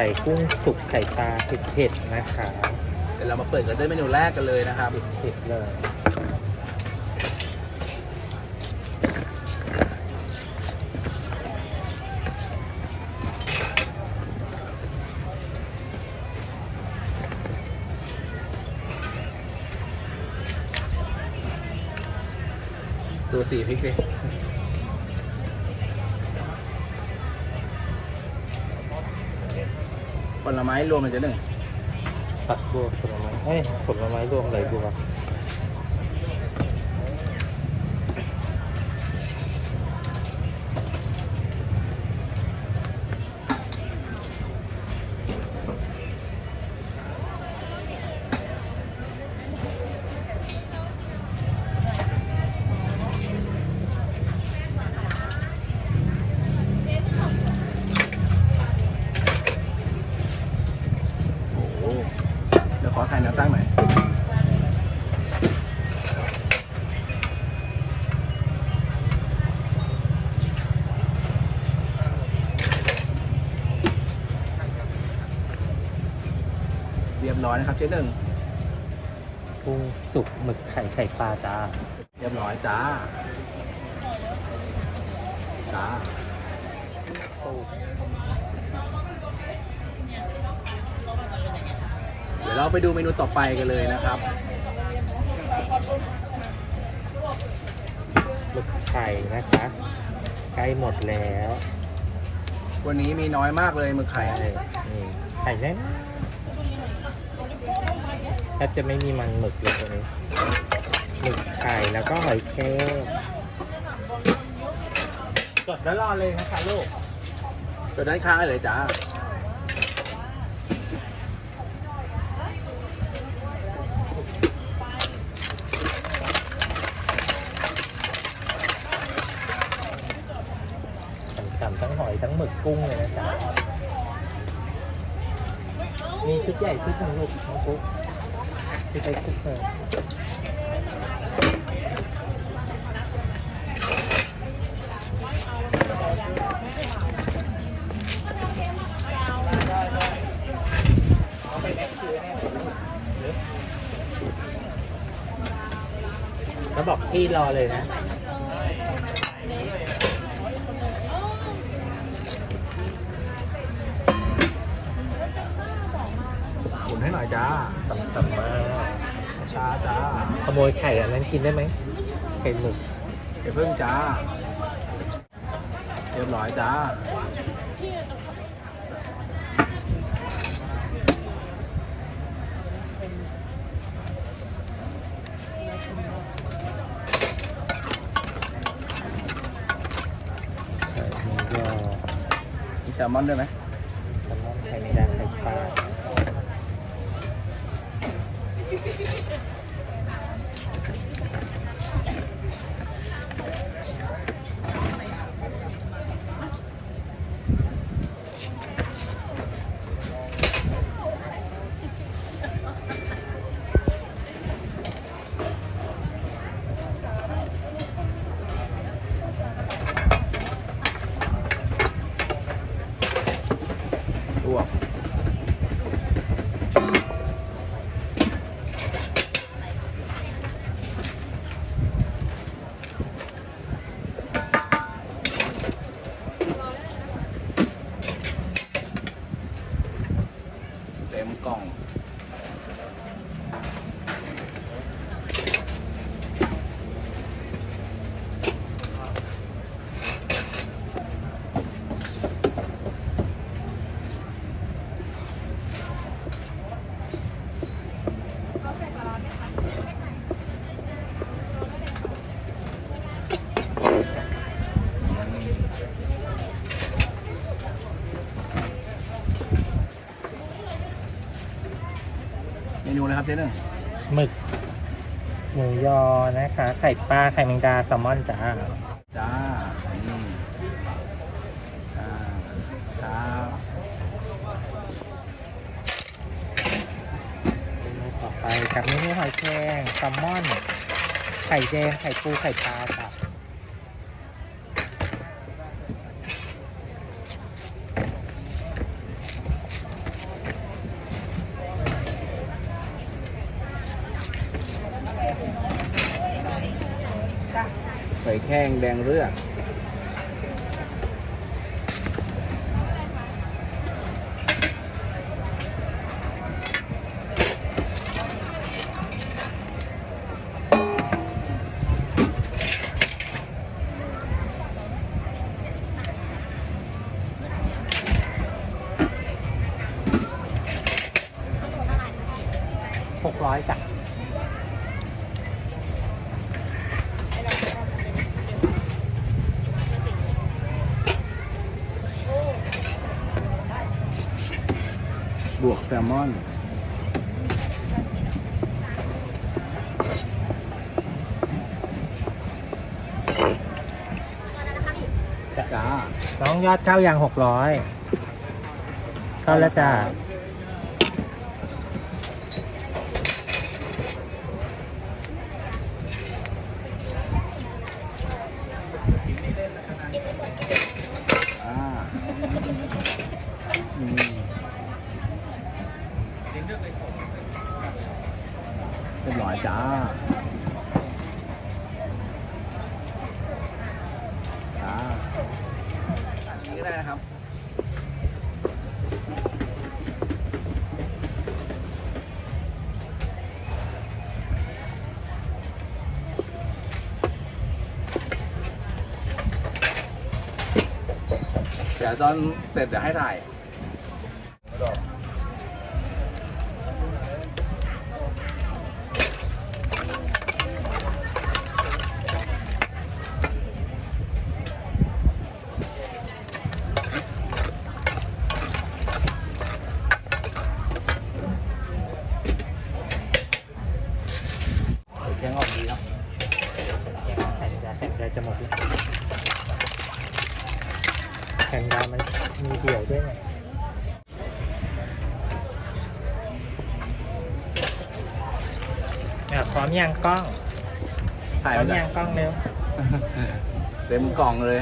ข่กุ้งสุกไข่ปลาเผ็ดๆนะคะเดี๋ยวเรามาเปิดกันด้วยเมนูแรกกันเลยนะครับเผ็ดเลยดูสีพริกดิ ผลไม้รวมมันจะหนึ่งผักบัวผลไม้เอ้ยผลไม้รวมอะไรบัว รียบร้อยนะครับเจ๊หนึ่งกุ้งสุกหมึกไข่ไข่ปลาจ้าเรียบร้อยจ้าจ้าเดี๋ยวเราไปดูเมนูต่อไปกันเลยนะครับหมึกไข่นะคะใกล้หมดแล้ว วันนี้มีน้อยมากเลยหมึกไข่ไข่นี่ไข่แน่นแท บจะไม่มีมันหมึกเลยตัวนี้หมึกไข่แล้วก็หอยแครงกดแล้วรอเลยนะคะลูกจดด้านข้างได้เลยจ้าฉ่ำๆทั้งหอยทั้งหมึกกุ้งเลยนะจ๊ะมีชุดใหญ่ชุดหนึ่งลูกน้องปุ๊ก ชุดเล็กชุดหนึ่งแล้วบอกพี่รอเลยนะ จ้าสำๆมากช้าจ้าขโมยไข่อันนั้นกินได้ไหมไข่หมึกเดี๋ยวเพิ่งจ้าเรียบร้อยจ้าไข่หมูยอมีแซลมอนด้วยไหมแซลมอนไข่ไม่ได้ไข่ปลา ลวกเต็มกล่อง เมนูเลยครับเจ๊หนึ่งหมึกหมูยอนะคะ ไข่ปลาไข่แมงดาแซลมอนจ้าจ้า นี่จ้าครับเมนูต่อไปกับเมนูหอยแครงแซลมอน ไข่แดงไข่ปูไข่ปลาจ้ะ แข้งแดงเลือดหกร้อยจ้ะ บวกแซ ลมอนจ้าน้องยอดเข้ายังหกร้อยเข้าแล้วจ้าอ่า ดี๋ยวตอนเสร็จเดี๋ยวให้ถ่าย เสียงออกดีเนาะแผ่นยาแผ่นยาจะหมด แล้วแผ่นยามันมีเดี่ยวด้วยไงอะพร้อมยังกล้องพถ่ายร้อมามจากยังกล้องเร็วเต็มกล่องเลย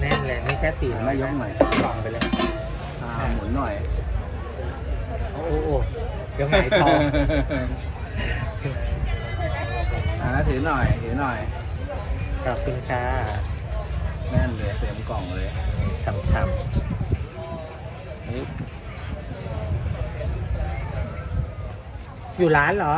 แน่นเลยนี่แค่สี่ไม่ยกหน่อยกล่องไปเลยอ่าหมุนหน่อยโอ้โหโอ้เดี๋ยวหงายท้องอ่าถือหน่อยถือหน่อยขอบคุณค่ะ แน่นเลยเต็มกล่องเลยช้ำๆอยู่ร้านเหรอ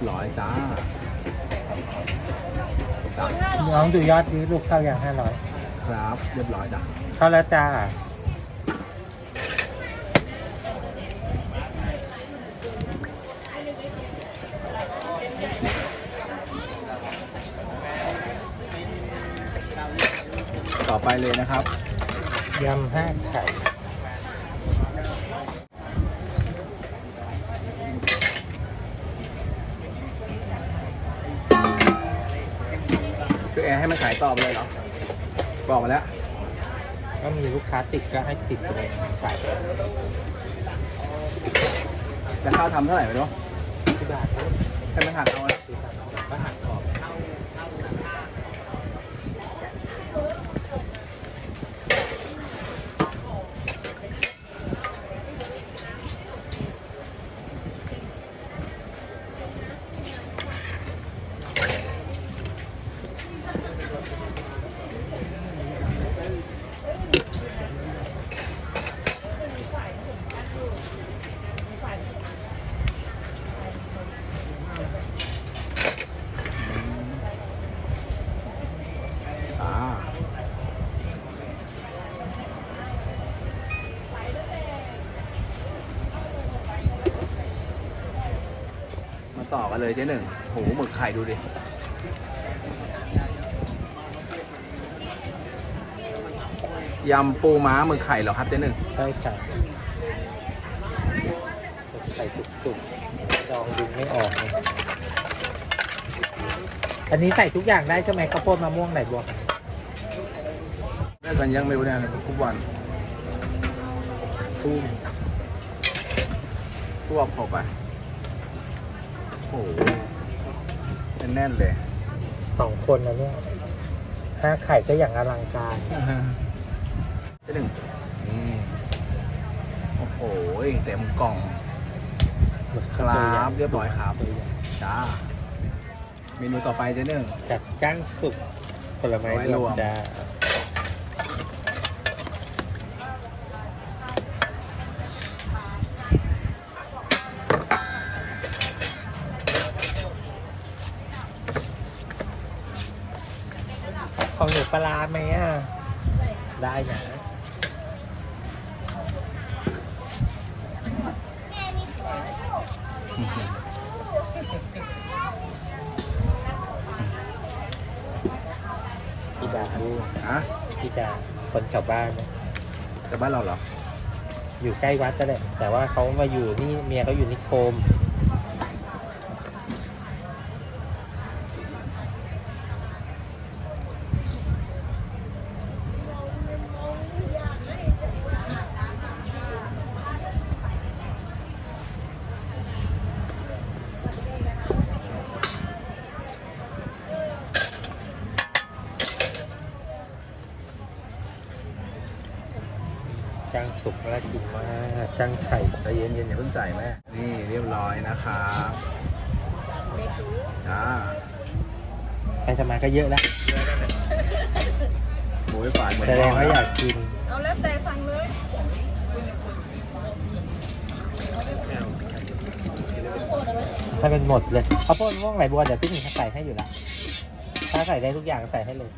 บร้อยจ้าจ้าน้องดูยอดนี้ลูกเข้าอย่างห้าร้อยครับเรียบร้อยจ้ะเข้าแล้วจ้าต่อไปเลยนะครับยำห้าไข่ คือแอร์ให้มันขายต่อไปเลยเหรอบอกมาแล้ว ก็มีลูกค้าติดก็ให้ติดไปเลยขายไปจะค่าทำเท่าไหร่ไม่รู้ที่บาทให้มันหักเอาละที่บาทก็หักออก ต่อกันเลยเจ๊หนึ่งโหหมึกไข่ดูดิยำปูม้าหมึกไข่เหรอครับเจ๊หนึ่งใช่ค่ะใส่ตุกๆดองดึงไม่ออกเลยอันนี้ใส่ทุกอย่างได้ใช่ไหมข้าวโพดมะม่วงไหนบวกแม่กันยังไม่รู้เนี่ยทุกวันตุ้มทั่วพอไป โอ้โหแน่นๆเลยสองคนนะเนี่ยห้าไข่ก็อย่างอลังการเจ๊หนึ่งนี่โอ้โหเต็มกล่องครับเรียบร้อยครับจ้าเมนูต่อไปเจ๊หนึ่งจัดจ้างสุกผลไม้ผลไม้รรววมมจ้าของหนู ปลาร้าไหมอะ ได้นะพี่ดาฮะพี่ดาคนแถวบ้านนะแต่บ้านเราเหรอ อยู่ใกล้วัดก็แหละแต่ว่าเขามาอยู่นี่เมียเขาอยู่นิโคม จังสุกน่ากินมาก จังไข่ใจเย็นๆอย่าเพิ่งใส่แม่ นี่เรียบร้อยนะครับจ้าใครจะมาก็เยอะแล้วหมูไม่ฝาดเหมือนแสดงว่าพ่อยากกิน เอาแล้วแต่สั่งเลยให้เป็นหมดเลยข้าวโพดมะม่วงไหลบัวเดี๋ยวพี่หนึ่งเขาใส่ให้อยู่ละถ้าใส่ได้ทุกอย่างใส่ให้เลย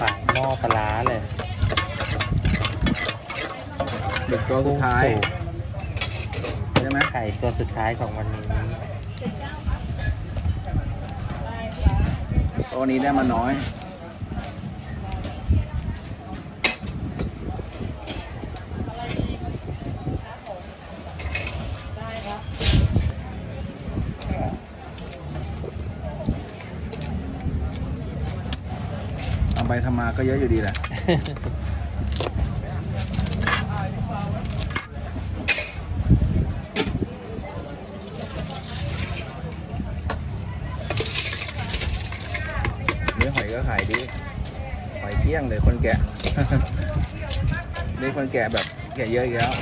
ฝาหม้อปลาร้าเลย หมึก ตัวสุดท้ายกุ้งสุกใช่ไหมไข่ตัวสุดท้ายของวันนี้ ตัวนี้ได้มาน้อยทำไปทำมาก็เยอะอยู่ดีแหละ เนื้อหอยก็ขายดี หอยเที่ยงเลย คนแกะนี่คนแกะแบบแกะเยอะอีกแล้ว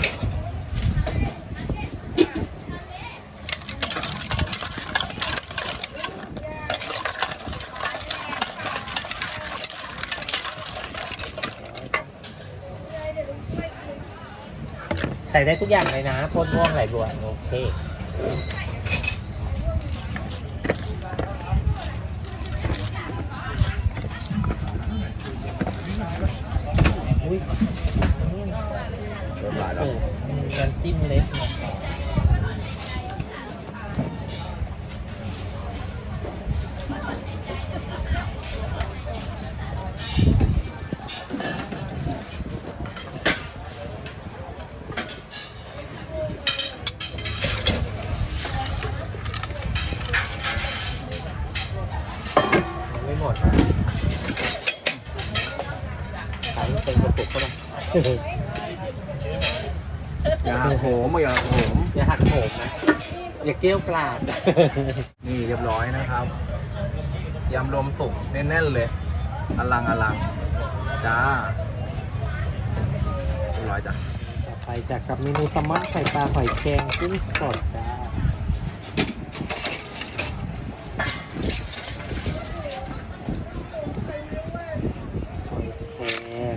ใส่ได้ทุกอย่างเลยนะโพดม่วงไหลบัวโอเค อุ้ย เริ่ม หลายเอแล้วอน้ำจิ้มเล็ก อย่าเกี้ยวกลาดนี่เรียบร้อยนะครับยำรวมสุกแน่นๆเลยอลังอลังจ้าเรียบร้อยจ้ะต่อไปจากกับเมนูแซลมอนไข่ปลาหอยแครงกุ้งสดจ้าหอยแครง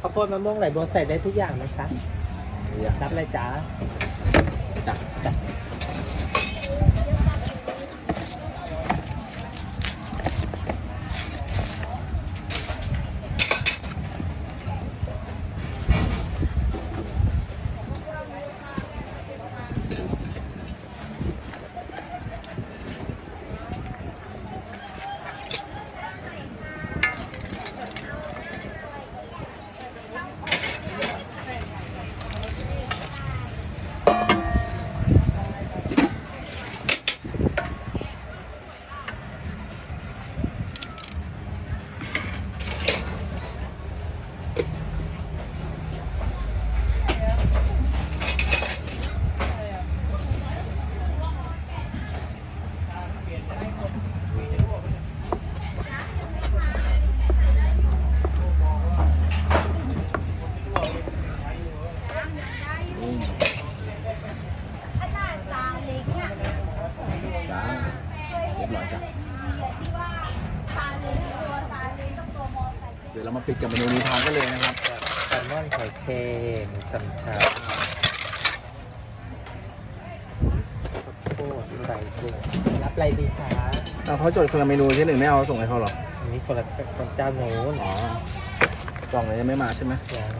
ข้าวโพดมะม่วงไหลบัวใส่ได้ทุกอย่างไหมคะนี่จ้ะรับเลยจ้า จ้ะ กับเมนูนี้พร้อมกันเลยนะครับแซลมอนไข่เค็มสำชาข้าวโพดใส่กุ้งรับอะไรดีคะแต่เขาจดคนละเมนูที่หนึ่งไม่เอาส่งให้เขาหรออันนี้คนละคนเจ้าโน้นอ๋อกล่องเลยยังไม่มาใช่ไหมยัง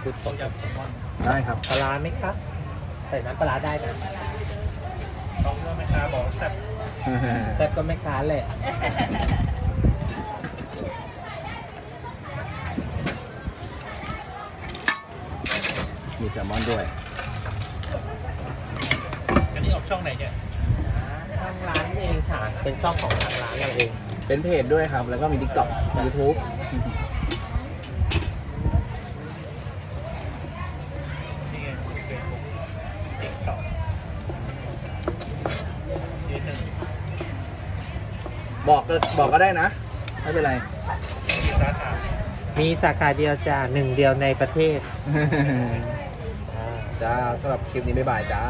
คือต้มยำแซลมอนได้ครับปลาร้าไหมครับใส่น้ำปลาร้าได้นะลองเลือกไหมครับบอกแซ่บแซ่บก็ไม่ค้านเลย มีแซลมอนด้วย อันนี้ออกช่องไหนเนี่ยช่องร้านเองค่ะ เป็นช่องของทางร้านเราเอง เป็นเพจด้วยครับ แล้วก็มี TikTok YouTube นี่ไงเฟซบุ๊กติ๊กต็อกนิดนึงบอกก็บอกก็ได้นะ ไม่เป็นไร มีสาขา มีสาขาเดียวจ้าหนึ่งเดียวในประเทศ จ้าสำหรับคลิปนี้บ๊ายบายจ้า